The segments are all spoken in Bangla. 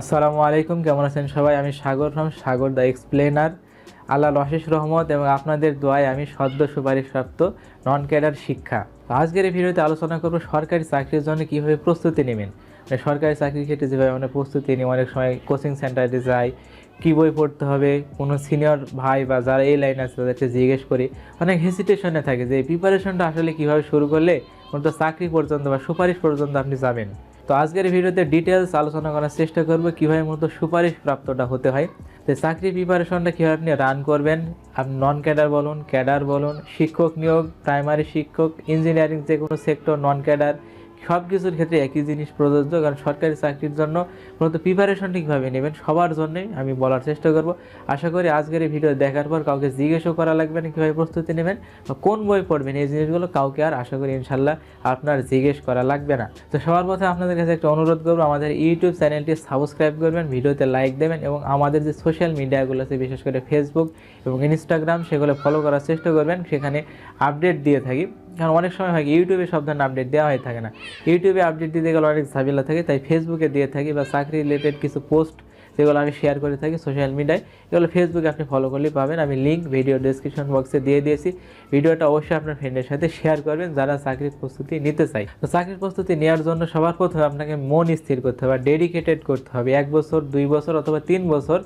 আসসালামু আলাইকুম, কেমন আছেন সবাই? আমি Sagar from Sagar the explainer. আল্লাহ অশেষ রহমত এবং আপনাদের দোয়ায় আমি সদ্য সুপারিশপ্রাপ্ত নন ক্যাডার শিক্ষা আজকের এই ভিডিওতে আলোচনা করব সরকারি চাকরির জন্য কীভাবে প্রস্তুতি নেবেন। মানে সরকারি চাকরির ক্ষেত্রে যেভাবে আমরা প্রস্তুতি নিই, অনেক সময় কোচিং সেন্টারে যাই, কী বই পড়তে হবে, কোনো সিনিয়র ভাই বা যারা এই লাইন আছে, তাদেরকে জিজ্ঞেস করি। অনেক হেসিটেশনে থাকে যে প্রিপারেশনটা আসলে কীভাবে শুরু করলে মূলত চাকরি পর্যন্ত বা সুপারিশ পর্যন্ত আপনি যাবেন। তো আজকের ভিডিওতে ডিটেলস আলোচনা করার চেষ্টা করব কীভাবে মূলত সুপারিশ প্রাপ্তটা হতে হয়। তো চাকরি প্রিপারেশনটা কীভাবে আপনি রান করবেন? আপনি নন ক্যাডার বলুন ক্যাডার বলুন, শিক্ষক নিয়োগ প্রাইমারি শিক্ষক ইঞ্জিনিয়ারিং যে কোনো সেক্টর নন ক্যাডার সব কিছুর ক্ষেত্রে একই জিনিস প্রযোজ্য, কারণ সরকারি চাকরির জন্য মূলত প্রিপারেশনটা কীভাবে নেবেন। সবার জন্যই আমি বলার চেষ্টা করব। আশা করি আজকের এই ভিডিও দেখার পর কাউকে জিজ্ঞেসও করা লাগবে না কীভাবে প্রস্তুতি নেবেন বা কোন বই পড়বেন, এই জিনিসগুলো কাউকে আর আশা করি ইনশাল্লাহ আপনার জিজ্ঞেস করা লাগবে না। তো সবার প্রথমে আপনাদের কাছে একটা অনুরোধ করব, আমাদের ইউটিউব চ্যানেলটি সাবস্ক্রাইব করবেন, ভিডিওতে লাইক দেবেন এবং আমাদের যে সোশ্যাল মিডিয়াগুলো আছে, বিশেষ করে ফেসবুক এবং ইনস্টাগ্রাম সেগুলো ফলো করার চেষ্টা করবেন। সেখানে আপডেট দিয়ে থাকি। কারণ অনেক সময় হয় ইউটিউবে সব ধরনের আপডেট দেওয়া হয়ে থাকে না। ইউটিউবে আপডেট দিতে গেলে অনেক ঝামেলা থাকে, তাই ফেসবুকে দিয়ে থাকি বা চাকরি রিলেটেড কিছু পোস্ট যেগুলো আমি শেয়ার করে থাকি সোশ্যাল মিডিয়ায় এগুলো ফেসবুকে আপনি ফলো করলেই পাবেন। আমি লিঙ্ক ভিডিও ডেসক্রিপশন বক্সে দিয়ে দিয়েছি। ভিডিওটা অবশ্যই আপনার ফ্রেন্ডের সাথে শেয়ার করবেন, যারা চাকরির প্রস্তুতি নিতে চায়। তো চাকরির প্রস্তুতি নেওয়ার জন্য সবার প্রথমে আপনাকে মন স্থির করতে হবে ডেডিকেটেড করতে হবে। এক বছর, দুই বছর অথবা তিন বছর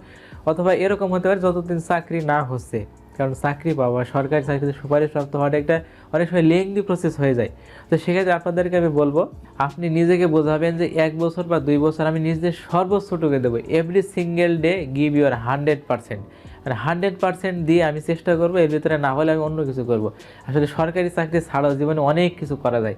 অথবা এরকম হতে পারে যতদিন চাকরি না হচ্ছে। কারণ চাকরি পাওয়া সরকারি চাকরিতে সুপারিশ প্রাপ্ত হওয়াটা একটা অনেক সময় লেংদি প্রসেস হয়ে যায়। তো সেক্ষেত্রে আপনাদেরকে আমি বলব, আপনি নিজেকে বোঝাবেন যে এক বছর বা দুই বছর আমি নিজেদের সর্বোচ্চটুকু দেবো। Every single day give your hundred percent R hundred percent দিয়ে আমি চেষ্টা করব, এর ভিতরে না হলে আমি অন্য কিছু করব। আসলে সরকারি চাকরি ছাড়াও জীবনে অনেক কিছু করা যায়।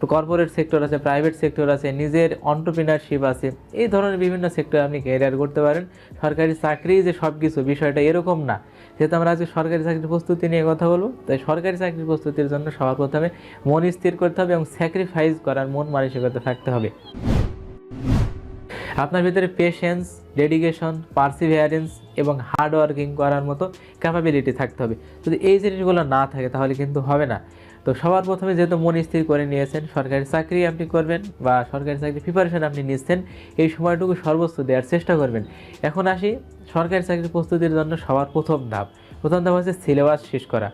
তো কর্পোরেট সেক্টর আছে প্রাইভেট সেক্টর আছে, নিজের অন্টারপ্রিনারশিপ আছে, এই ধরনের বিভিন্ন সেক্টরে আপনি ক্যারিয়ার করতে পারেন। সরকারি চাকরি যে সব কিছু বিষয়টা এরকম না। যেহেতু আমরা আজকে সরকারি চাকরির প্রস্তুতি নিয়ে কথা বলব, তাই সরকারি চাকরির প্রস্তুতির জন্য সবার প্রথমে মন স্থির করতে হবে এবং স্যাক্রিফাইস করার মন মানসিকতা থাকতে হবে। আপনার ভিতরে পেশেন্স ডেডিকেশন পার্সিভিয়ারেন্স এবং হার্ড ওয়ার্কিং করার মতো ক্যাপাবিলিটি থাকতে হবে। যদি এই জিনিসগুলো না থাকে তাহলে কিন্তু হবে না। তো সবার প্রথমে যেহেতু মন স্থির করে নিয়েছেন, সরকারি চাকরি আপনি করবেন বা সরকারি চাকরি প্রিপারেশন আপনি নিচ্ছেন, এই সময়টুকু সর্বোচ্চ দেওয়ার চেষ্টা করবেন। এখন আসি সরকারি চাকরির প্রস্তুতির জন্য সবার প্রথম ধাপ। প্রথম ধাপ হচ্ছে সিলেবাস শেষ করা।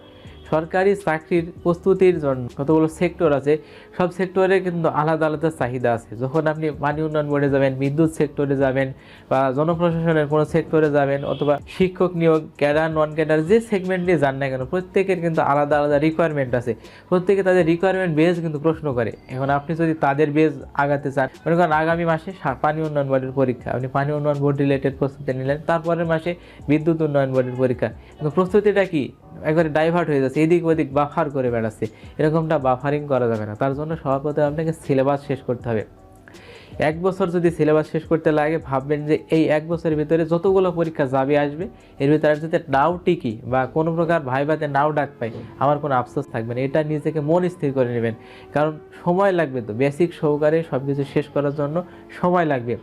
সরকারি চাকরির প্রস্তুতির জন্য কতগুলো সেক্টর আছে, সব সেক্টরে কিন্তু আলাদা আলাদা চাহিদা আছে। যখন আপনি পানি উন্নয়ন বোর্ডে যাবেন, বিদ্যুৎ সেক্টরে যাবেন বা জনপ্রশাসনের কোনো সেক্টরে যাবেন অথবা শিক্ষক নিয়োগ, ক্যাডার নন ক্যাডার যে সেগমেন্টে যান না কেন, প্রত্যেকের কিন্তু আলাদা আলাদা রিকোয়ারমেন্ট আছে। প্রত্যেকে তাদের রিকোয়ারমেন্ট বেস কিন্তু প্রশ্ন করে। এখন আপনি যদি তাদের বেস আগাতে চান, মনে করেন আগামী মাসে পানি উন্নয়ন বোর্ডের পরীক্ষা, আপনি পানি উন্নয়ন বোর্ড রিলেটেড প্রস্তুতি নিলেন, তারপরের মাসে বিদ্যুৎ উন্নয়ন বোর্ডের পরীক্ষা। কিন্তু প্রস্তুতিটা কি? একবারে ডাইভার্ট হয়ে যাচ্ছে, এদিক ওদিক বাফার করে বেড়াচ্ছে, এরকমটা বাফারিং করা যাবে না। তার জন্য সবার প্রথমে আপনাকে সিলেবাস শেষ করতে হবে। এক বছর যদি সিলেবাস শেষ করতে লাগে, ভাববেন যে এই এক বছরের ভিতরে যতগুলো পরীক্ষা যাবে আসবে, এর ভিতরে যদি নাও টিকি বা কোনো প্রকার ভাইবাতে নাও ডাক পাই, আমার কোনো আফসোস থাকবে না। এটা নিজেকে মন স্থির করে নেবেন। কারণ সময় লাগবে তো বেসিক সহকারে সব কিছু শেষ করার জন্য সময় লাগবে।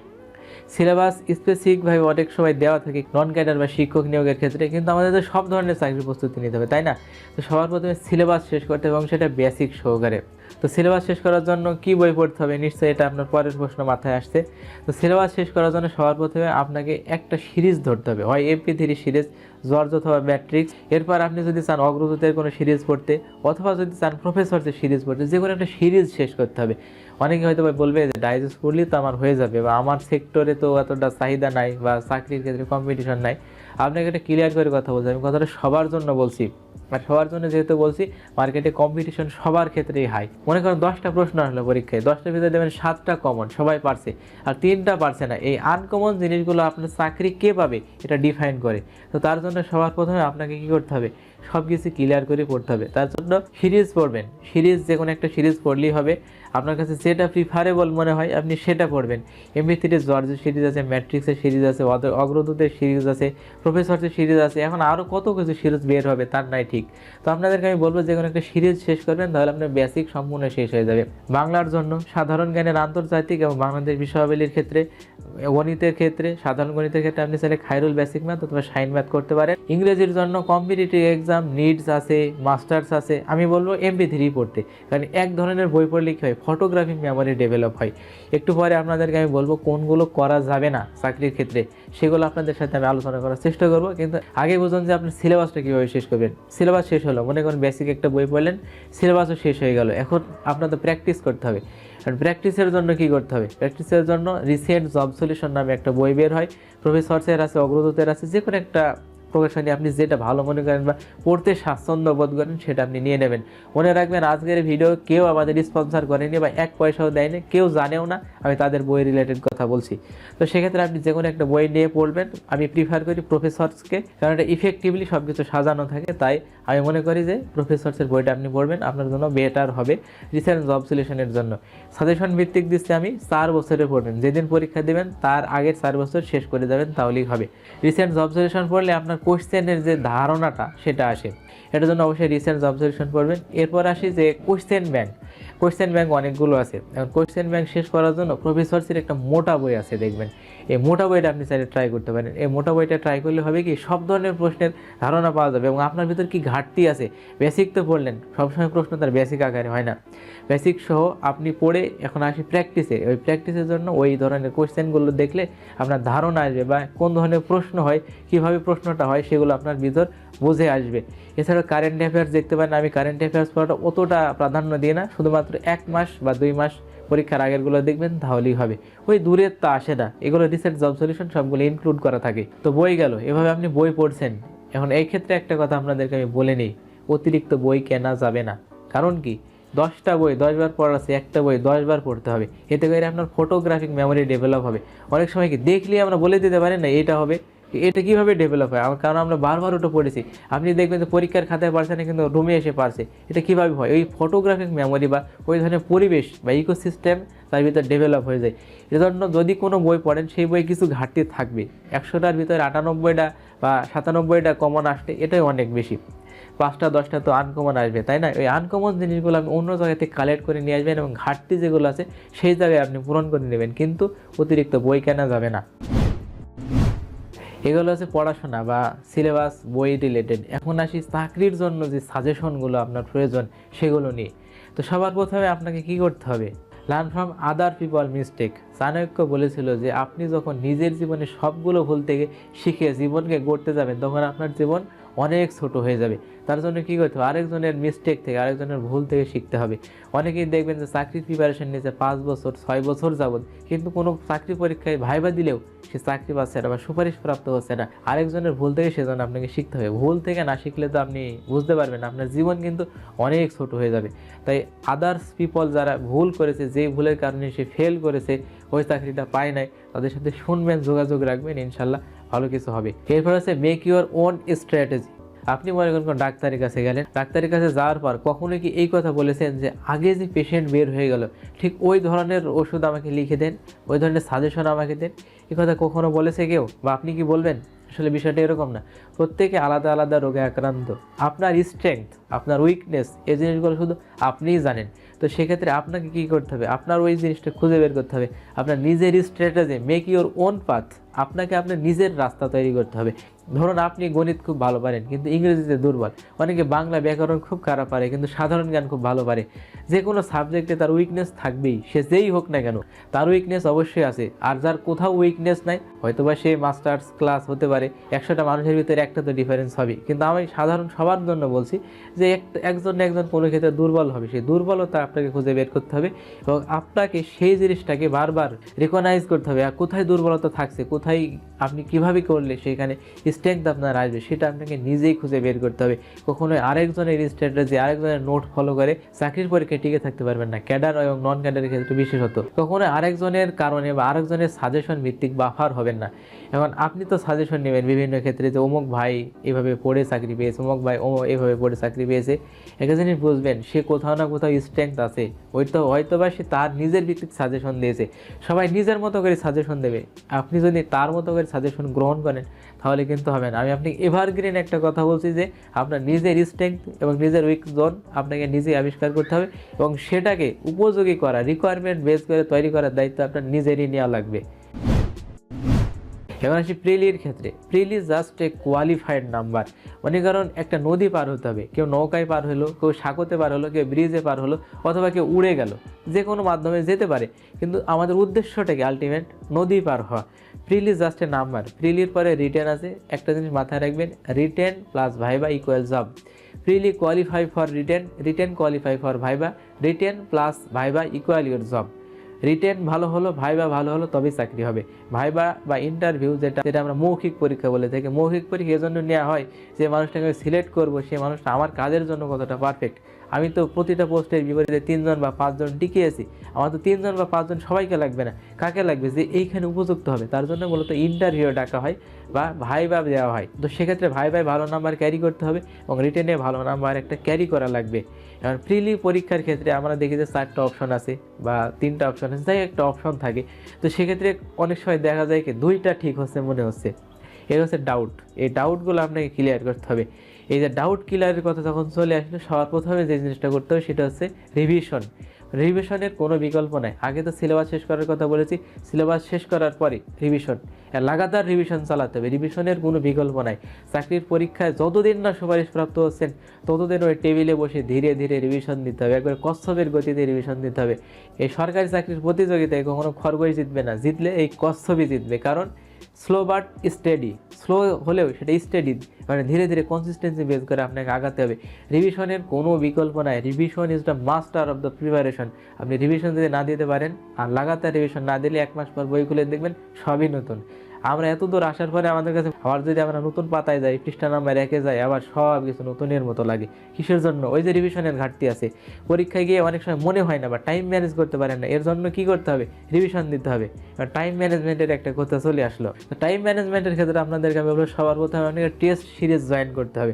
সিলেবাস স্পেসিফিকভাবে অনেক সময় দেওয়া থাকে নন ক্যাডার বা শিক্ষক নিয়োগের ক্ষেত্রে, কিন্তু আমাদের তো সব ধরনের চাকরির প্রস্তুতি নিতে হবে, তাই না? তো সবার প্রথমে সিলেবাস শেষ করতে হবে এবং সেটা বেসিক সহকারে। তো সিলেবাস শেষ করার জন্য কি বই পড়তে হবে? নিশ্চয়ই এটা আপনার পরের প্রশ্ন মাথায় আসছে। তো সিলেবাস শেষ করার জন্য সবার প্রথমে আপনাকে একটা সিরিজ ধরতে হবে হয় এমপি থ্রি সিরিজ। জর্জ অথবা ম্যাট্রিক্স। এরপর আপনি যদি চান অগ্রদূতের কোনো সিরিজ পড়তে, অথবা যদি চান প্রফেসরদের সিরিজ পড়তে, যে কোনো একটা সিরিজ শেষ করতে হবে। অনেকে হয়তো বলবে যে ডাইজেস্ট করলে তো আমার হয়ে যাবে, বা আমার সেক্টরে তো এতটা চাহিদা নাই, বা চাকরির ক্ষেত্রে কম্পিটিশন নাই। আপনাকে একটা ক্লিয়ার করে কথা বলছি আমি কথাটা সবার জন্য বলছি। আর সবার জন্য যেহেতু বলছি মার্কেটে কম্পিটিশন সবার ক্ষেত্রেই হাই মনে করেন দশটা প্রশ্ন আসলো পরীক্ষায়, দশটার ভিতরে দেবেন সাতটা কমন সবাই পারছে। আর তিনটা পারছে না। এই আনকমন জিনিসগুলো আপনার চাকরি কে পাবে, এটা ডিফাইন করে। তো তার জন্য সবার প্রথমে আপনাকে কি করতে হবে? সব কিছু ক্লিয়ার করে পড়তে হবে। তার জন্য সিরিজ পড়বেন। সিরিজ যে কোনো একটা সিরিজ পড়লেই হবে। আপনার কাছে যেটা প্রিফারেবল মনে হয়, আপনি সেটা পড়বেন এমবি থ্রি জর্জের সিরিজ আছে ম্যাট্রিক্সের সিরিজ আছে অগ্রদূতের সিরিজ আছে প্রফেসরসের সিরিজ আছে, এখন আরও কত কিছু সিরিজ বের হবে তার নাই ঠিক। তো আপনাদেরকে আমি বলব যে কোনো একটা সিরিজ শেষ করবেন, তাহলে আপনার বেসিক সম্পূর্ণ শেষ হয়ে যাবে। বাংলার জন্য সাধারণ জ্ঞানের আন্তর্জাতিক এবং বাংলাদেশ বিষয়াবলীর ক্ষেত্রে, গণিতের ক্ষেত্রে, সাধারণ গণিতের ক্ষেত্রে আপনি চাইলে খাইরুল বেসিক ম্যাথ অথবা সাইন ম্যাথ করতে পারেন। ইংরেজির জন্য কম্পিটিটিভ এক্সাম নিডস আছে মাস্টার্স আছে, আমি বলব এমপি থ্রি পড়তে। কারণ এক ধরনের বই পড়লে কী হয় ফটোগ্রাফি মেমোরি ডেভেলপ হয়। একটু পরে আপনাদেরকে আমি বলব কোনগুলো করা যাবে না চাকরির ক্ষেত্রে, সেগুলো আপনাদের সাথে আমি আলোচনা করার চেষ্টা করব। কিন্তু আগে বুঝুন যে আপনি সিলেবাসটা কীভাবে শেষ করবেন। সিলেবাস শেষ হলো, মনে করেন বেসিক একটা বই পড়লেন সিলেবাসও শেষ হয়ে গেল। এখন আপনাদের প্র্যাকটিস করতে হবে। আর প্র্যাকটিসের জন্য কি করতে হবে? প্র্যাকটিসের জন্য রিসেন্ট জব সলিউশন নামে একটা বই বের হয়। প্রফেসরসের আছে, অগ্রদূতের আছে যে কোনো একটা প্রকাশনী আপনি যেটা ভালো মনে করেন বা পড়তে স্বাচ্ছন্দ্য বোধ করেন, সেটা আপনি নিয়ে নেবেন। মনে রাখবেন, আজকের ভিডিও কেউ আমাদের স্পন্সার করেনি বা এক পয়সাও দেয়নি, কেউ জানেও না, আমি তাদের বই রিলেটেড কথা বলছি। তো সেক্ষেত্রে আপনি যে কোনো একটা বই নিয়ে পড়বেন। আমি প্রিফার করি প্রফেসরসকে কারণ এটা ইফেক্টিভলি সব কিছু সাজানো থাকে, তাই আমি মনে করি যে প্রফেসরসের বইটা আপনি পড়বেন, আপনার জন্য বেটার হবে রিসেন্ট জব সলিউশনের জন্য। সাজেশন ভিত্তিক দিচ্ছি আমি, চার বছরে পড়বেন। যেদিন পরীক্ষা দেবেন, তার আগের চার বছর শেষ করে যাবেন, তাহলেই হবে। রিসেন্ট জব সলিউশন পড়লে আপনার কোশ্চেনের যে ধারণাটা, সেটা আসে। এটার জন্য অবশ্যই রিসেন্ট জব সলিউশন পড়বেন। এরপর আসি যে কোশ্চেন ব্যাংক কোশ্চেন ব্যাংক অনেকগুলো আছে। এখন কোশ্চেন ব্যাংক শেষ করার জন্য প্রফেসরসের একটা মোটা বই আছে, দেখবেন। এই মোটা বইটা আপনি চাইলে ট্রাই করতে পারেন। এই মোটা বইটা ট্রাই করলে হবে কি, সব ধরনের প্রশ্নের ধারণা পাওয়া যাবে এবং আপনার ভিতর কি ঘাটতি আছে? বেসিক তো পড়লেন সবসময় প্রশ্ন তার বেসিক আকারে, হয় না? বেসিক সহ আপনি পড়ে এখন আসি প্র্যাকটিসে ওই প্র্যাকটিসের জন্য ওই ধরনের কোয়েশ্চেনগুলো দেখলে আপনার ধারণা আসবে বা কোন ধরনের প্রশ্ন হয়, কীভাবে প্রশ্নটা হয়, সেগুলো আপনার ভিতর বুঝে আসবে। এছাড়া কারেন্ট অ্যাফেয়ার্স দেখতে পারেন, আমি কারেন্ট অ্যাফেয়ার্স পড়াটা অতটা প্রাধান্য দিই না। শুধুমাত্র এক মাস বা দুই মাস পরীক্ষার আগেরগুলো দেখবেন, তাহলেই হবে। ওই দূরের তো আসে না। এগুলো রিসেন্ট জব সলিউশন সবগুলো ইনক্লুড করা থাকে। তো বই গেল, এভাবে আপনি বই পড়ছেন। এখন এই ক্ষেত্রে একটা কথা আপনাদেরকে আমি বলে নিই, অতিরিক্ত বই কেনা যাবে না। কারণ কি? দশটা বই, দশবার পড়ার আছে, একটা বই দশবার পড়তে হবে। এতে করে আপনার ফটোগ্রাফিক মেমোরি ডেভেলপ হবে। অনেক সময় কি, দেখলেই আমরা বলে দিতে পারি না, এটা হবে। এটা কীভাবে ডেভেলপ হয়? কারণ আমরা বারবার ওটা পড়েছি। আপনি দেখবেন যে পরীক্ষার খাতায় পারছে না, কিন্তু রুমে এসে পারছে। এটা কীভাবে হয়? ওই ফটোগ্রাফিক মেমোরি বা ওই ধরনের পরিবেশ বা ইকোসিস্টেম তার ভিতর ডেভেলপ হয়ে যায়। এজন্য যদি কোনো বই পড়েন, সেই বই কিছু ঘাটতি থাকবে। একশোটার ভিতরে আটানব্বইটা বা সাতানব্বইটা কমন আসলে এটাই অনেক বেশি। পাঁচটা, দশটা তো আনকমন আসবে, তাই না? ওই আনকমন জিনিসগুলো আপনি অন্য জায়গা থেকে কালেক্ট করে নিয়ে আসবেন এবং ঘাটতি যেগুলো আছে, সেই জায়গায় আপনি পূরণ করে নেবেন। কিন্তু অতিরিক্ত বই কেনা যাবে না। এগুলো হচ্ছে পড়াশোনা বা সিলেবাস বই রিলেটেড এখন আসি চাকরির জন্য যে সাজেশনগুলো আপনার প্রয়োজন, সেগুলো নিয়ে। তো সবার প্রথমে আপনাকে কি করতে হবে? Learn from other people mistake Chanakya বলেছিল যে আপনি যখন নিজের জীবনে সবগুলো ভুল থেকে শিখে জীবনকে গড়তে যাবেন, তখন আপনার জীবন অনেক ছোট হয়ে যাবে। তার জন্য কী করতে হবে? আরেকজনের মিস্টেক থেকে, আরেকজনের ভুল থেকে শিখতে হবে। অনেকেই দেখবেন যে চাকরির প্রিপারেশন নিয়েছে পাঁচ বছর, ছয় বছর যাবত কিন্তু কোনো চাকরি পরীক্ষায় ভাইবা দিলেও সে চাকরি পাচ্ছে না বা সুপারিশ প্রাপ্ত হচ্ছে না। আরেকজনের ভুল থেকে সেজন্য আপনাকে শিখতে হবে। ভুল থেকে না শিখলে তো আপনি বুঝতে পারবেন। আপনার জীবন কিন্তু অনেক ছোট হয়ে যাবে। তাই আদার্স পিপল যারা ভুল করেছে যেই ভুলের কারণে সে ফেল করেছে, ওই চাকরিটা পায় নাই। তাদের সাথে শুনবেন, যোগাযোগ রাখবেন ইনশাল্লাহ ভালো কিছু হবে। এরপর আছে মেক ইউর ওন স্ট্র্যাটেজি আপনি মনে করেন কোনো ডাক্তারের কাছে গেলেন, ডাক্তারের কাছে যাওয়ার পর কখনো কি এই কথা বলেছেন যে আগে যে পেশেন্ট বের হয়ে গেল, ঠিক ওই ধরনের ওষুধ আমাকে লিখে দেন, ওই ধরনের সাজেশন আমাকে দেন? এ কথা কখনো বলেছে কেউ? বা আপনি কি বলবেন? আসলে বিষয়টা এরকম না। প্রত্যেকে আলাদা আলাদা রোগে আক্রান্ত। আপনার স্ট্রেংথ আপনার উইকনেস এই জিনিসগুলো শুধু আপনিই জানেন। তো সেক্ষেত্রে আপনাকে কী করতে হবে? আপনার ওই জিনিসটা খুঁজে বের করতে হবে। আপনার নিজের strategy make your own path আপনাকে আপনার নিজের রাস্তা তৈরি করতে হবে। ধরুন আপনি গণিত খুব ভালো পারেন, কিন্তু ইংরেজিতে দুর্বল। অনেকে বাংলা ব্যাকরণ খুব খারাপ পারে, কিন্তু সাধারণ জ্ঞান খুব ভালো পারে। যে কোনো সাবজেক্টে তার উইকনেস থাকবেই, সে যেই হোক না কেন, তার উইকনেস অবশ্যই আছে। আর যার কোথাও উইকনেস নাই, হয়তোবা সে মাস্টার্স ক্লাস হতে পারে, একশোটা মানুষের ভিতরে একটা তো ডিফারেন্স হবে কিন্তু আমি সাধারণ সবার জন্য বলছি যে একজন না একজন কোনো ক্ষেত্রে দুর্বল হবে। সেই দুর্বলতা আপনাকে খুঁজে বের করতে হবে এবং আপনাকে সেই জিনিসটাকে বারবার রেকগনাইজ করতে হবে, আর কোথায় দুর্বলতা থাকছে, কোথায় আপনি কীভাবে করলে সেখানে স্ট্রেংথ আপনার আসবে সেটা আপনাকে নিজেই খুঁজে বের করতে হবে। কখনোই আরেকজনের স্ট্র্যাটেজি আরেকজনের নোট ফলো করে চাকরির পরীক্ষায় টিকে থাকতে পারবেন না, ক্যাডার এবং নন ক্যাডারের ক্ষেত্রে বিশেষত কখনো আরেকজনের কারণে বা আরেকজনের সাজেশন ভিত্তিক বাফার হবেন না। এখন আপনি তো সাজেশন নেবেন বিভিন্ন ক্ষেত্রে যে অমুক ভাই এভাবে পড়ে চাকরি পেয়েছে, অমুক ভাই ও এভাবে পড়ে চাকরি পেয়েছে। একটা জিনিস বুঝবেন, সে কোথাও না কোথাও স্ট্রেংথ আছে। ওই তো হয়তো বা সে তার নিজের ভিত্তিক সাজেশন দিয়েছে। সবাই নিজের মতো করে সাজেশন দেবে। আপনি যদি তার মতো করে সাজেশন গ্রহণ করেন তাহলে কিন্তু হবে না। আমি আপনি এভারগ্রিন একটা কথা বলছি যে, আপনার নিজের স্ট্রেংথ এবং নিজের উইক জোন আপনাকে নিজেই আবিষ্কার করতে হবে এবং সেটাকে উপযোগী করা রিকোয়ারমেন্ট বেস করে তৈরি করার দায়িত্ব আপনার নিজেরই নেওয়া লাগবে। এবার আসি প্রিলির ক্ষেত্রে। Preli just a qualified number মানে কারণ একটা নদী পার হতে হবে। কেউ নৌকায় পার হলো, কেউ সাঁকোতে পার হলো, কেউ ব্রিজে পার হলো, অথবা কেউ উড়ে গেল। যে কোনো মাধ্যমে যেতে পারে। কিন্তু আমাদের উদ্দেশ্যটাকে আলটিমেট নদী পার হওয়া। প্রিলি জাস্ট এ নাম্বার প্রিলির পরে রিটেন আছে। একটা জিনিস মাথায় রাখবেন written plus viva equal job preli qualify for written written qualify for viva written plus viva equal your job written ভালো হলো, ভাইবা ভালো হলো, তবেই চাকরি হবে। ভাইবা বা ইন্টারভিউ যেটা যেটা আমরা মৌখিক পরীক্ষা বলে থাকি। মৌখিক পরীক্ষা এজন্য নেওয়া হয় যে মানুষটাকে সিলেক্ট করব, সে মানুষটা আমার কাজের জন্য কতটা পারফেক্ট আমি তো প্রতিটা পোস্টের বিপরীতে তিনজন বা পাঁচজন টিকে আছি। আমার তো তিনজন বা পাঁচজন সবাইকে লাগবে না। কাকে লাগবে? যে এইখানে উপযুক্ত হবে। তার জন্য মূলত ইন্টারভিউ ডাকা হয় বা ভাইবা দেওয়া হয়। তো সেক্ষেত্রে ভাই ভাই ভালো নাম্বার ক্যারি করতে হবে এবং রিটেনে ভালো নাম্বার একটা ক্যারি করা লাগবে। এবার ফ্রিলি পরীক্ষার ক্ষেত্রে আমরা দেখি যে চারটা অপশন আছে বা তিনটা অপশন আছে, যাই একটা অপশন থাকে। তো সেক্ষেত্রে অনেক সময় দেখা যায় কি দুইটা ঠিক হচ্ছে মনে হচ্ছে। এটা হচ্ছে ডাউট এই ডাউটগুলো আপনাকে ক্লিয়ার করতে হবে। এই যে ডাউট ক্লিয়ারের কথা যখন চলে আসলে, সবার প্রথমে যে জিনিসটা করতে হবে সেটা হচ্ছে রিভিশন রিভিশনের কোনো বিকল্প নাই। আগে তো সিলেবাস শেষ করার কথা বলেছি, সিলেবাস শেষ করার পরে রিভিশন। লাগাতার রিভিশন চালাতে হবে, রিভিশনের কোনো বিকল্প নাই। চাকরির পরীক্ষায় যতদিন না সুপারিশপ্রাপ্ত হচ্ছেন, ততদিন ওই টেবিলে বসে ধীরে ধীরে রিভিশন দিতে হবে, একবার কচ্ছপের গতিতে রিভিশন দিতে হবে। এই সরকারি চাকরির প্রতিযোগিতায় কখনো খরগোশ জিতবে না, জিতলে এই কচ্ছপই জিতবে। কারণ স্লো বাট স্টেডি স্লো হলেও সেটা স্টেডি মানে ধীরে ধীরে কনসিস্টেন্সি বেস করে আপনাকে আগাতে হবে। রিভিশনের কোনো বিকল্প নাই। Revision is the master of the preparation আপনি রিভিশন যদি না দিতে পারেন, আর লাগাতার রিভিশন না দিলে এক মাস পর বই খুলে দেখবেন সবই নতুন। আমরা এত দূর আসার পরে আমাদের কাছে আবার যদি আমরা নতুন পাতায় যাই, পৃষ্ঠা নাম্বার একে যাই আবার সব কিছু নতুনের মতো লাগে। কিসের জন্য? ওই যে রিভিশনের ঘাটতি আছে। পরীক্ষায় গিয়ে অনেক সময় মনে হয় না, বা টাইম ম্যানেজ করতে পারেন না। এর জন্য কি করতে হবে? রিভিশন দিতে হবে। টাইম ম্যানেজমেন্টের একটা কথা চলে আসলো। তো টাইম ম্যানেজমেন্টের ক্ষেত্রে আপনাদেরকে আমি বলব, সবার প্রথমে আপনাকে টেস্ট সিরিজ জয়েন করতে হবে।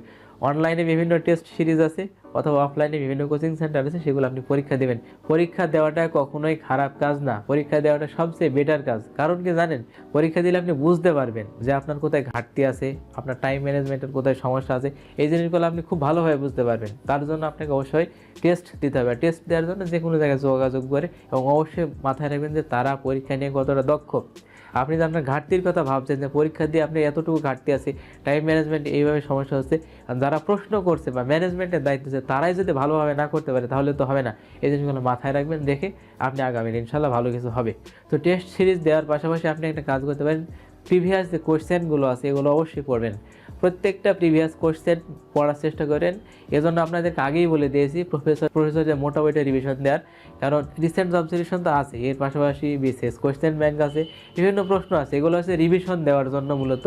অনলাইনে বিভিন্ন টেস্ট সিরিজ আছে। অথবা অফলাইনে বিভিন্ন কোচিং সেন্টার আছে সেগুলো আপনি পরীক্ষা দেবেন। পরীক্ষা দেওয়াটা কখনোই খারাপ কাজ না। পরীক্ষা দেওয়াটা সবচেয়ে বেটার কাজ। কারণ কি জানেন? পরীক্ষা দিলে আপনি বুঝতে পারবেন যে আপনার কোথায় ঘাটতি আছে, আপনার টাইম ম্যানেজমেন্টের কোথায় সমস্যা আছে। এই জিনিসগুলো আপনি খুব ভালোভাবে বুঝতে পারবেন। তার জন্য আপনাকে অবশ্যই টেস্ট দিতে হবে। টেস্ট দেওয়ার জন্য যে কোনো জায়গায় যোগাযোগ করে এবং অবশ্যই মাথায় রাখবেন যে তারা পরীক্ষা নিয়ে কতটা দক্ষ। আপনি যে আপনার ঘাটতির কথা ভাবছেন যে পরীক্ষা দিয়ে আপনি এতটুকু ঘাটতি আছে টাইম ম্যানেজমেন্ট এইভাবে সমস্যা হচ্ছে। যারা প্রশ্ন করছে বা ম্যানেজমেন্টের দায়িত্ব আছে, তারাই যদি ভালোভাবে না করতে পারে, তাহলে তো হবে না। এই জিনিসগুলো মাথায় রাখবেন, দেখে আপনি আগামী ইনশাল্লাহ ভালো কিছু হবে। তো টেস্ট সিরিজ দেওয়ার পাশাপাশি আপনি একটা কাজ করতে পারেন প্রিভিয়াস যে কোশ্চেনগুলো আছে, এগুলো অবশ্যই পড়বেন। প্রত্যেকটা প্রিভিয়াস কোশ্চেন পড়ার চেষ্টা করেন এজন্য আপনাদেরকে আগেই বলে দিয়েছি প্রফেসর প্রফেসরের মোটামুটি রিভিশন দেওয়ার। কারণ রিসেন্ট অবজারভেশন তো আছে, এর পাশাপাশি বিশেষ কোয়েশ্চেন ব্যাংক আছে, বিভিন্ন প্রশ্ন আছে, এগুলো হচ্ছে রিভিশন দেওয়ার জন্য মূলত।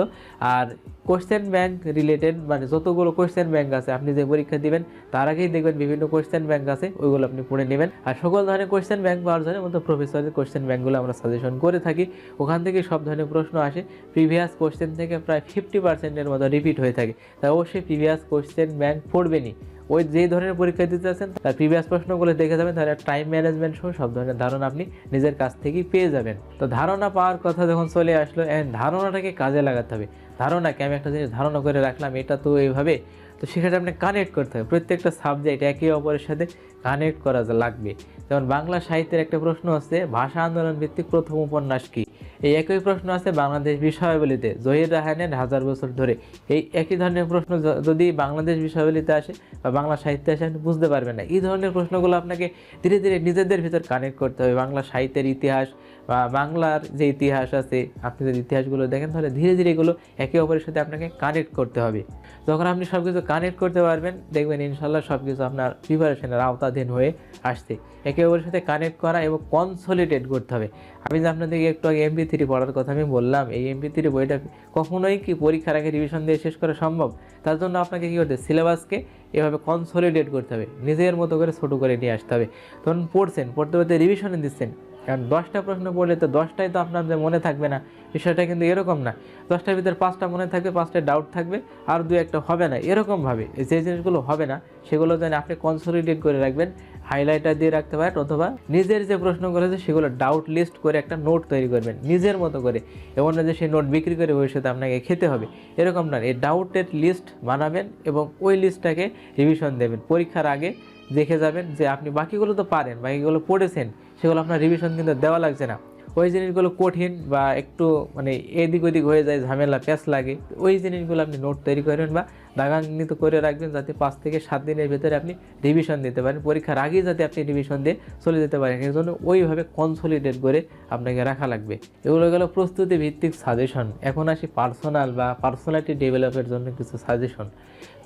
আর কোয়েশ্চেন ব্যাংক রিলেটেড মানে যতগুলো কোয়েশ্চেন ব্যাংক আছে, আপনি যে পরীক্ষা দিবেন, তার আগেই দেখবেন বিভিন্ন কোয়েশ্চেন ব্যাংক আছে, ওইগুলো আপনি পড়ে নেবেন। আর সকল ধরনের কোয়েশ্চেন ব্যাংক পাওয়ার জন্য মতো প্রফেসরের কোশ্চেন ব্যাংকগুলো আমরা সাজেশন করে থাকি। ওখান থেকে সব ধরনের প্রশ্ন আসে প্রিভিয়াস কোয়েশ্চেন থেকে প্রায় ফিফটি পার্সেন্টের মতো রিপিট হয়ে থাকে। তাই অবশ্যই প্রিভিয়াস কোয়েশ্চেন ব্যাংক পড়বেনই। ওই যে ধরনের পরীক্ষা দিতে চাচ্ছেন তার প্রিভিয়াস প্রশ্নগুলো দেখে যাবেন, তাহলে টাইম ম্যানেজমেন্ট সহ সব ধরনের ধারণা আপনি নিজের কাছ থেকেই পেয়ে যাবেন। তো ধারণা পাওয়ার কথা যখন চলে আসলো ধারণাটাকে কাজে লাগাতে হবে। ধারণাকে আমি একটা জিনিস ধারণা করে রাখলাম, এটা তো এইভাবে তো সেক্ষেত্রে আপনি কানেক্ট করতে হবে। প্রত্যেকটা সাবজেক্ট একে অপরের সাথে কানেক্ট করা লাগবে। যেমন বাংলা সাহিত্যের একটা প্রশ্ন আছে, ভাষা আন্দোলন ভিত্তিক প্রথম উপন্যাস কি? এই একই প্রশ্ন আছে বাংলাদেশ বিষয়াবলিতে। জহির রাহানের হাজার বছর ধরে। এই একই ধরনের প্রশ্ন যদি বাংলাদেশ বিষয়াবলিতে আসে বা বাংলা সাহিত্যে আসে, আপনি বুঝতে পারবেন না। এই ধরনের প্রশ্নগুলো আপনাকে ধীরে ধীরে নিজেদের ভিতর কানেক্ট করতে হবে। বাংলা সাহিত্যের ইতিহাস বা বাংলার যে ইতিহাস আছে, আপনি যদি ইতিহাসগুলো দেখেন, তাহলে ধীরে ধীরে এগুলো একে অপরের সাথে আপনাকে কানেক্ট করতে হবে। যখন আপনি সব কিছু কানেক্ট করতে পারবেন, দেখবেন ইনশাল্লাহ সব কিছু আপনার প্রিপারেশনের আওতাধীন হয়ে আসছে। একে অপরের সাথে কানেক্ট করা এবং কনসলিডেট করতে হবে। আমি যে আপনাদেরকে একটু আগে এমপি থ্রি পড়ার কথা আমি বললাম, এই এমপি থ্রি বইটা কখনোই কি পরীক্ষার আগে রিভিশন দিয়ে শেষ করা সম্ভব? তার জন্য আপনাকে কী করতে সিলেবাসকে এভাবে কনসলিডেট করতে হবে। নিজের মতো করে ছোটো করে নিয়ে আসতে হবে। তখন পড়ছেন, পড়তে পড়তে রিভিশনে দিচ্ছেন। কারণ দশটা প্রশ্ন পড়লে তো দশটাই তো আপনার যে মনে থাকবে না, বিষয়টা কিন্তু এরকম না। দশটার ভিতরে পাঁচটা মনে থাকবে পাঁচটা ডাউট থাকবে, আর দু একটা হবে না। এরকমভাবে যে জিনিসগুলো হবে না, সেগুলো যেন আপনি কনসলিডেট করে রাখবেন হাইলাইটার দিয়ে রাখতে পারেন, অথবা নিজের যে প্রশ্নগুলো আছে, সেগুলো ডাউট লিস্ট করে একটা নোট তৈরি করবেন, নিজের মতো করে। এমন না যে সেই নোট বিক্রি করে ভবিষ্যতে আপনাকে খেতে হবে। এরকম না, এই ডাউটের লিস্ট বানাবেন এবং ওই লিস্টটাকে রিভিশন দেবেন। পরীক্ষার আগে দেখে যাবেন যে আপনি বাকিগুলো তো পারেন, বাকিগুলো পড়েছেন। সেগুলো আপনার রিভিশন কিন্তু দেওয়া লাগছে না। ওই জিনিসগুলো কঠিন বা একটু মানে এদিক ওদিক হয়ে যায়, ঝামেলা প্যাঁচ লাগে। ওই জিনিসগুলো আপনি নোট তৈরি করেন বা দাগান্বিত করে রাখবেন যাতে পাঁচ থেকে সাত দিনের ভেতরে আপনি রিভিশন দিতে পারেন। পরীক্ষার আগেই যাতে আপনি রিভিশন দিয়ে চলে যেতে পারেন। এর জন্য ওইভাবে কনসলিডেট করে আপনাকে রাখা লাগবে। এগুলো গেল প্রস্তুতি ভিত্তিক সাজেশন এখন আসি পার্সোনাল বা পার্সোনালিটি ডেভেলপের জন্য কিছু সাজেশন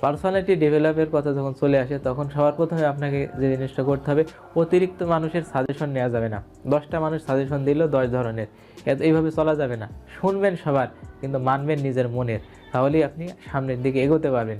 পার্সোনালিটি ডেভেলপের কথা যখন চলে আসে, তখন সবার প্রথমে আপনাকে যে জিনিসটা করতে হবে, অতিরিক্ত মানুষের সাজেশন নেওয়া যাবে না। দশটা মানুষ সাজেশন দিলেও দশ ধরনের। এইভাবে চলা যাবে না। শুনবেন সবার, কিন্তু মানবেন নিজের মনের। তাহলেই আপনি সামনের দিকে এগোতে পারবেন।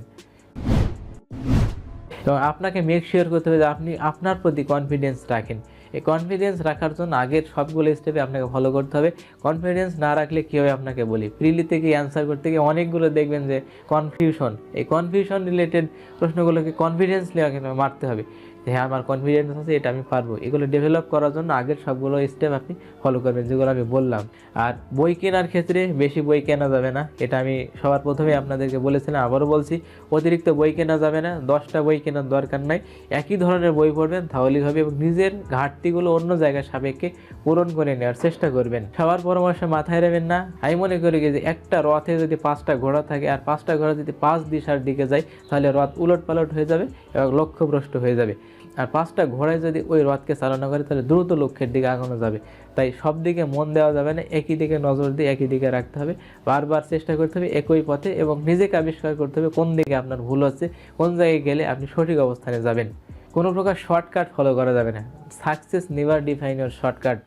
এবং আপনাকে মেক শিওর করতে হবে যে আপনি আপনার প্রতি কনফিডেন্স রাখেন। এই কনফিডেন্স রাখার জন্য আগের সবগুলো স্টেপে আপনাকে ফলো করতে হবে। কনফিডেন্স না রাখলে কী হবে আপনাকে বলি? প্রিলি থেকে অ্যান্সার করতে গিয়ে অনেকগুলো দেখবেন যে কনফিউশন এই কনফিউশন রিলেটেড প্রশ্নগুলোকে কনফিডেন্স নেওয়া মারতে হবে। হ্যাঁ আমার কনফিডেন্স আছে, এটা আমি পারব। এগুলো ডেভেলপ করার জন্য আগের সবগুলো স্টেপ আপনি ফলো করবেন, যেগুলো আমি বললাম। আর বই কেনার ক্ষেত্রে বেশি বই কেনা যাবে না, এটা আমি সবার প্রথমে আপনাদেরকে বলেছিলাম, আবারও বলছি, অতিরিক্ত বই কেনা যাবে না, দশটা বই কেনার দরকার নাই। একই ধরনের বই পড়বেন তাহলেই হবে এবং নিজের ঘাটতিগুলো অন্য জায়গায় সাপেক্ষে পূরণ করে নেওয়ার চেষ্টা করবেন। সবার পরামর্শ মাথায় রাখবেন না, আমি মনে করি যে একটা রথে যদি পাঁচটা ঘোড়া থাকে আর পাঁচটা ঘোড়া যদি পাঁচ দিশার দিকে যায়, তাহলে রথ উলট পালট হয়ে যাবে এবং লক্ষ্যভ্রষ্ট হয়ে যাবে। আর পাঁচটা ঘোড়ায় যদি ওই রথকে চালনা করে, তাহলে দ্রুত লক্ষ্যের দিকে আগানো যাবে। তাই সব দিকে মন দেওয়া যাবে না, একই দিকে নজর দিয়ে একই দিকে রাখতে হবে। বারবার চেষ্টা করতে হবে একই পথে এবং নিজেকে আবিষ্কার করতে হবে কোন দিকে আপনার ভুল হচ্ছে, কোন জায়গায় গেলে আপনি সঠিক অবস্থানে যাবেন। কোনো প্রকার শর্টকাট ফলো করা যাবে না। Success never define your shortcut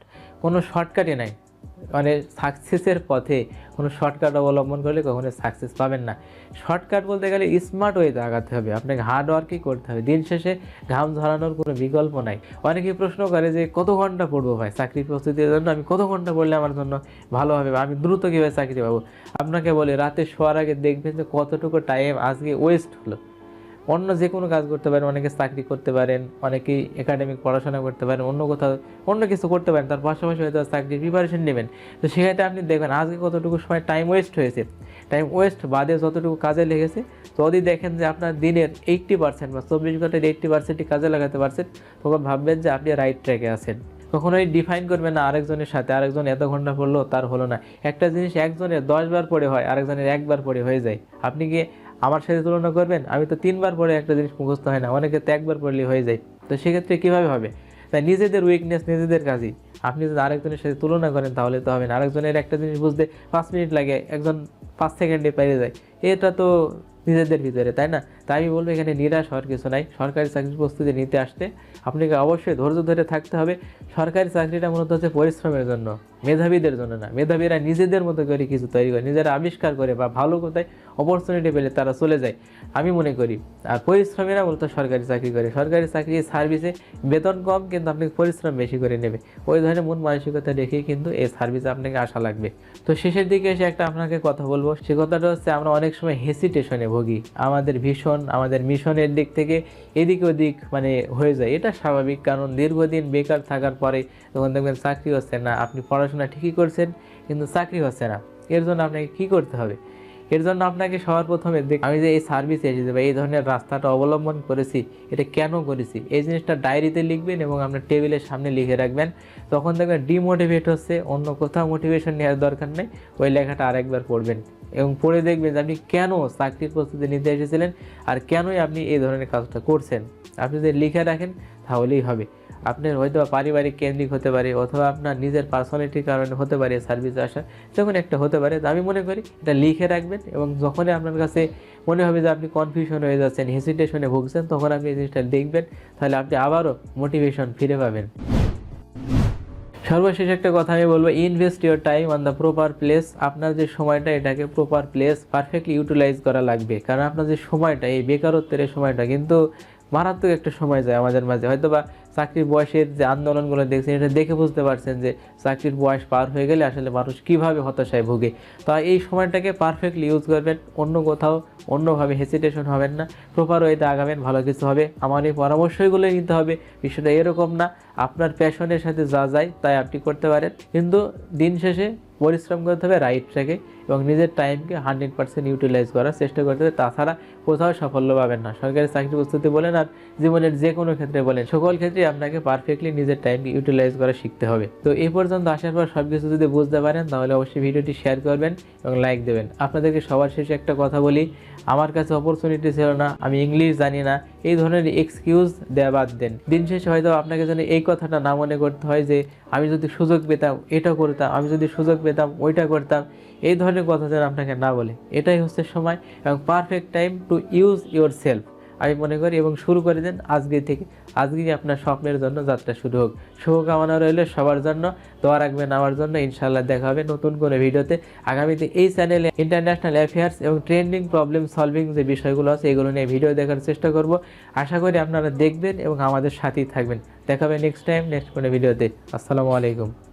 কোনো শর্টকাটই নাই। মানে সাকসেসের পথে কোনো শর্টকাট অবলম্বন করলে কখনো সাকসেস পাবেন না। শর্টকাট বলতে গেলে স্মার্ট ওয়েতে আগাতে হবে। আপনাকে হার্ড ওয়ার্কই করতে হবে। দিন শেষে ঘাম ঝরানোর কোনো বিকল্প নাই। অনেকে প্রশ্ন করে যে, কত ঘণ্টা পড়ব ভাই? চাকরি প্রস্তুতির জন্য আমি কত ঘণ্টা পড়লে আমার জন্য ভালো হবে বা আমি দ্রুত কীভাবে চাকরি পাবো? আপনাকে বলি, রাতে শোয়ার আগে দেখবেন যে কতটুকু টাইম আজকে ওয়েস্ট হলো। অন্য যে কোনো কাজ করতে পারেন, অনেকে চাকরি করতে পারেন, অনেকেই একাডেমিক পড়াশোনা করতে পারেন, অন্য কোথাও, অন্য কিছু করতে পারেন, তার পাশাপাশি হয়তো চাকরির প্রিপারেশন নেবেন। তো সেক্ষেত্রে আপনি দেখবেন, আজকে কতটুকু সময় টাইম ওয়েস্ট হয়েছে। টাইম ওয়েস্ট বাদে যতটুকু কাজে লেগেছে, যদি দেখেন যে আপনার দিনের এইট্টি পার্সেন্ট বা চব্বিশ ঘণ্টার এইট্টি পার্সেন্টই কাজে লাগাতে পারছেন, তখন ভাববেন যে আপনি রাইট ট্র্যাকে আছেন। কখনোই ডিফাইন করবেন না আরেকজনের সাথে, আরেকজন এত ঘণ্টা পড়ল, তার হলো না। একটা জিনিস একজনের দশ বার পড়ে হয়, আরেকজনের একবার পড়ে হয়ে যায়। আপনি কি আমার সাথে তুলনা করবেন, আমি তো তিনবার পরে একটা জিনিস মুখস্থ হয় না, অনেকে তো একবার পড়লেই হয়ে যায়। তো সেক্ষেত্রে কীভাবে হবে? তাই নিজেদের উইকনেস নিজেদের কাজই। আপনি যদি আরেকজনের সাথে তুলনা করেন, তাহলে তো হবে না। আরেকজনের একটা জিনিস বুঝতে পাঁচ মিনিট লাগে, একজন পাঁচ সেকেন্ডে পেরে যায়। এটা তো নিজেদের ভিতরে, তাই না? তাই আমি বলব এখানে নিরাশ হওয়ার কিছু নাই। সরকারি চাকরির প্রস্তুতি নিতে আসতে আপনাকে অবশ্যই ধৈর্য ধরে থাকতে হবে। সরকারি চাকরিটা মূলত হচ্ছে পরিশ্রমের জন্য, মেধাবীদের জন্য না। মেধাবীরা নিজেদের মতো করে কিছু তৈরি করে, নিজেরা আবিষ্কার করে বা ভালো কোথায় অপরচুনিটি পেলে তারা চলে যায়, আমি মনে করি। আর পরিশ্রমীরা মূলত সরকারি চাকরি করে। সরকারি চাকরি সার্ভিসে বেতন কম, কিন্তু আপনাকে পরিশ্রম বেশি করে নেবে। ওই ধরনের মন মানসিকতা রেখেই কিন্তু এই সার্ভিসে আপনাকে আসা লাগবে। তো শেষের দিকে এসে একটা আপনাকে কথা বলব। সে কথাটা হচ্ছে আমরা অনেক সময় হেসিটেশনে ভুগি। আমাদের ভীষণ আমাদের মিশনের দিক থেকে এদিক ওদিক মানে হয়ে যায়। এটা স্বাভাবিক কারণ দীর্ঘদিন বেকার থাকার পরে তখন দেখবেন চাকরি হচ্ছে না। আপনি পড়াশোনা ঠিকই করছেন, কিন্তু চাকরি হচ্ছে না। এর জন্য আপনাকে কি করতে হবে? এর জন্য আপনাকে সবার প্রথমে দেখ আমি যে এই সার্ভিসে এসেছি বা এই ধরনের রাস্তাটা অবলম্বন করেছি, এটা কেন করেছি? এই জিনিসটা ডায়েরিতে লিখবেন এবং আপনার টেবিলের সামনে লিখে রাখবেন। তখন দেখবেন ডিমোটিভেট হচ্ছে, অন্য কোথাও মোটিভেশন নেওয়ার দরকার নেই, ওই লেখাটা আরেকবার পড়বেন। এবং পড়ে দেখবেন যে আপনি কেন চাকরির প্রস্তুতি নিতে এসেছিলেন আর কেনই আপনি এই ধরনের কাজটা করছেন। আপনি যদি লিখে রাখেন, তাহলেই হবে। আপনার হয়তো পারিবারিক কেন্দ্রিক হতে পারে, অথবা আপনার নিজের পার্সোনালিটির কারণে হতে পারে সার্ভিস আসা, যখন একটা হতে পারে। আমি মনে করি এটা লিখে রাখবেন এবং যখনই আপনার কাছে মনে হবে যে আপনি কনফিউশন হয়ে যাচ্ছেন হেসিটেশনে ভুগছেন, তখন আপনি এই জিনিসটা দেখবেন তাহলে আপনি আবারও মোটিভেশন ফিরে পাবেন। সর্বশেষ একটা কথা আমি বলব invest your time on the proper place আপনার যে সময়টা, এটাকে প্রপার প্লেস পারফেক্টলি ইউটিলাইজ করা লাগবে। কারণ আপনার যে সময়টা, এই বেকারত্বের সময়টা, কিন্তু মারাত্মক একটা সময় যায় আমাদের মাঝে। হয়তো বা চাকরির বয়সের যে আন্দোলনগুলো দেখছেন, এটা দেখে বুঝতে পারছেন যে চাকরির বয়স পার হয়ে গেলে আসলে মানুষ কীভাবে হতাশায় ভোগে। তো এই সময়টাকে পারফেক্টলি ইউজ করবেন, অন্য কোথাও অন্যভাবে হেসিটেশন হবেন না। প্রপার ওয়েতে আগাবেন, ভালো কিছু হবে। আমার এই পরামর্শগুলো নিতে হবে, বিষয়টা এরকম না। আপনার প্যাশনের সাথে যা যায়, তাই আপনি করতে পারেন। কিন্তু দিন শেষে পরিশ্রম করতে হবে রাইট ট্র্যাকে এবং নিজের টাইমকে হান্ড্রেড পার্সেন্ট ইউটিলাইজ করার চেষ্টা করতে তাছাড়া কোথাও সাফল্য পাবেন না। সরকারি চাকরি প্রস্তুতি বলেন আর জীবনের যে কোনো ক্ষেত্রে বলেন, সকল ক্ষেত্রে আপনাকে পারফেক্টলি নিজের টাইমকে ইউটিলাইজ করা শিখতে হবে। তো এই পর্যন্ত আসার পর সব কিছু যদি বুঝতে পারেন, তাহলে অবশ্যই ভিডিওটি শেয়ার করবেন এবং লাইক দেবেন। আপনাদেরকে সবার শেষে একটা কথা বলি, আমার কাছে অপরচুনিটি ছিল না, আমি ইংলিশ জানি না, এই ধরনের এক্সকিউজ দেওয়া বাদ দেন। দিন শেষে হয়তো আপনাকে যেন এই কথাটা না মনে করতে হয় যে, আমি যদি সুযোগ পেতাম, এটা করতাম, আমি যদি সুযোগ পেতাম, ওইটা করতাম। এই ধরনের কথা যেন আপনাকে না বলে। এটাই হচ্ছে সময় এবং perfect time to use yourself আমি মনে করি এবং শুরু করে দেন আজকে থেকে। আজকেই আপনার স্বপ্নের জন্য যাত্রা শুরু হোক। শুভকামনা রইল সবার জন্য। দোয়া রাখবেন আমার জন্য। ইনশাল্লাহ দেখা হবে নতুন কোনো ভিডিওতে। আগামীতে এই চ্যানেলে ইন্টারন্যাশনাল অ্যাফেয়ার্স এবং ট্রেন্ডিং প্রবলেম সলভিং যে বিষয়গুলো আছে, এগুলো নিয়ে ভিডিও দেখার চেষ্টা করব। আশা করি আপনারা দেখবেন এবং আমাদের সাথেই থাকবেন। দেখা হবে নেক্সট টাইম নেক্সট কোনো ভিডিওতে। আসসালামু আলাইকুম।